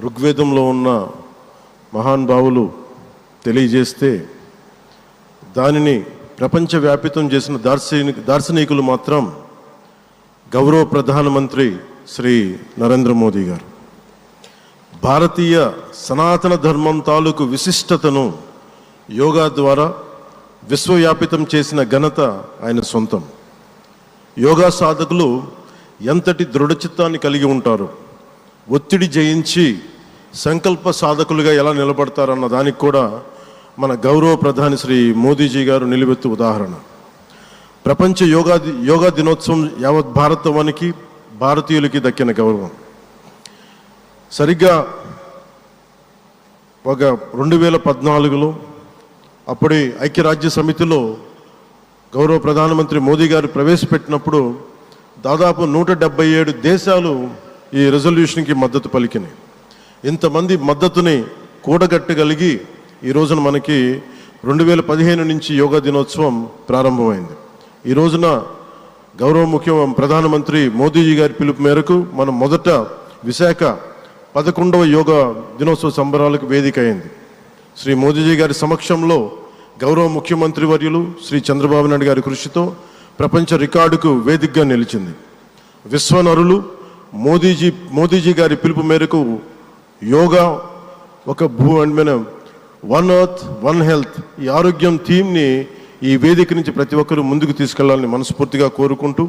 ఋగ్వేదంలో ఉన్న మహానుభావులు తెలియజేస్తే దానిని ప్రపంచవ్యాపితం చేసిన దార్శనిక దార్శనికులు మాత్రం గౌరవ ప్రధానమంత్రి శ్రీ నరేంద్ర మోదీ గారు. భారతీయ సనాతన ధర్మం తాలూకు విశిష్టతను యోగా ద్వారా విశ్వవ్యాపితం చేసిన ఘనత ఆయన సొంతం. యోగా సాధకులు ఎంతటి దృఢచిత్తాన్ని కలిగి ఉంటారు ఒత్తిడి జయించి సంకల్ప సాధకులుగా ఎలా నిలబడతారన్న దానికి కూడా మన గౌరవ ప్రధాని శ్రీ మోదీజీ గారు నిలబెత్తు ఉదాహరణ. ప్రపంచ యోగా యోగా దినోత్సవం యావత్ భారతవానికి భారతీయులకి దక్కిన గౌరవం. సరిగ్గా ఒక రెండు వేల పద్నాలుగులో అప్పటి ఐక్యరాజ్య సమితిలో గౌరవ ప్రధానమంత్రి మోదీ గారు ప్రవేశపెట్టినప్పుడు దాదాపు నూట డెబ్బై ఏడు దేశాలు ఈ రెజల్యూషన్కి మద్దతు పలికినాయి ఇంతమంది మద్దతుని కూడగట్టగలిగి ఈ రోజున మనకి రెండు వేల పదిహేను నుంచి యోగా దినోత్సవం ప్రారంభమైంది. ఈ రోజున గౌరవ ముఖ్య ప్రధానమంత్రి మోదీజీ గారి పిలుపు మేరకు మనం మొదట విశాఖ పదకొండవ యోగా దినోత్సవ సంబరాలకు వేదిక అయింది శ్రీ మోదీజీ గారి సమక్షంలో గౌరవ ముఖ్యమంత్రి వర్యులు శ్రీ చంద్రబాబు నాయుడు గారి కృషితో ప్రపంచ రికార్డుకు వేదికగా నిలిచింది. విశ్వనరులు మోదీజీ మోదీజీ గారి పిలుపు మేరకు యోగా ఒక భూ and one earth one health ఈ ఆరోగ్యం థీమ్ని ఈ వేదిక నుంచి ప్రతి ఒక్కరూ ముందుకు తీసుకెళ్ళాలని మనస్ఫూర్తిగా కోరుకుంటూ